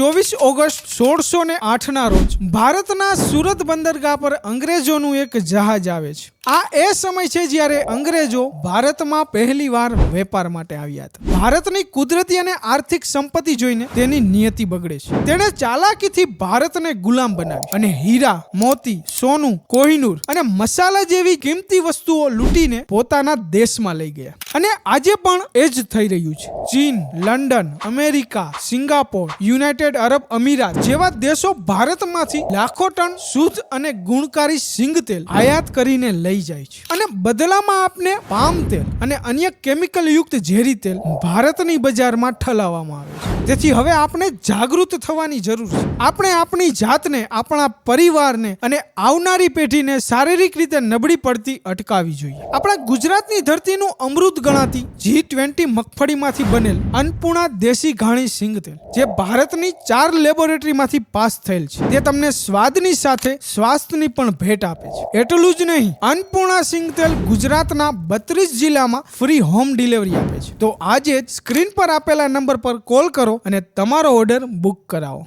ચોવીસ ઓગસ્ટ સોળસો ને આઠ ના રોજ ભારતના સુરત બંદરગાહ પર અંગ્રેજોનું એક જહાજ આવે છે. આ એ સમય છે જ્યારે અંગ્રેજો ભારતમાં પહેલીવાર વેપાર માટે આવ્યા હતા. ભારતની કુદરતી અને આર્થિક સંપત્તિ જોઈને તેની નિયતિ બગડે છે. તેણે ચાલાકીથી ભારતને ગુલામ બનાવી અને હીરા, મોતી, સોનું, કોહિનૂર અને મસાલા જેવી કિંમતી વસ્તુઓ લૂંટીને પોતાના દેશમાં લઈ ગયા. અને આજે પણ એ જ થઈ રહ્યું છે. ચીન, London, America, Singapore, United Arab Emirates જેવા દેશો ભારતમાંથી લાખો ટન શુદ્ધ અને ગુણકારી સિંગ તેલ આયાત કરીને લઈ જાય છે. અને બદલામાં આપને પામ તેલ અને અન્ય કેમિકલ યુક્ત ઝેરી તેલ ભારતની બજારમાં ઠલાવવામાં આવે છે. તેથી હવે આપણે જાગૃત થવાની જરૂર છે. આપણે આપણી જાતને, આપણા પરિવારને અને આવનારી પેઢીને શારીરિક રીતે નબળી પડતી અટકાવી જોઈએ. આપણા ગુજરાતની ધરતીનું અમૃત ગણાતી જી ટ્વેન્ટી મગફળીમાંથી બનેલ અન્નપૂર્ણા દેશી ઘાણી સિંગ તેલ જે ભારતની ચાર લેબોરેટરીમાંથી પાસ થયેલ છે તે તમને સ્વાદની સાથે સ્વાસ્થ્યની પણ ભેટ આપે છે. એટલું જ નહીં, અન્નપૂર્ણા સિંગ તેલ ગુજરાતના બત્રીસ જિલ્લામાં ફ્રી હોમ ડિલિવરી આપે છે. તો આજે સ્ક્રીન પર આપેલા નંબર પર કોલ કરો અને તમારો ઓર્ડર બુક કરાવો.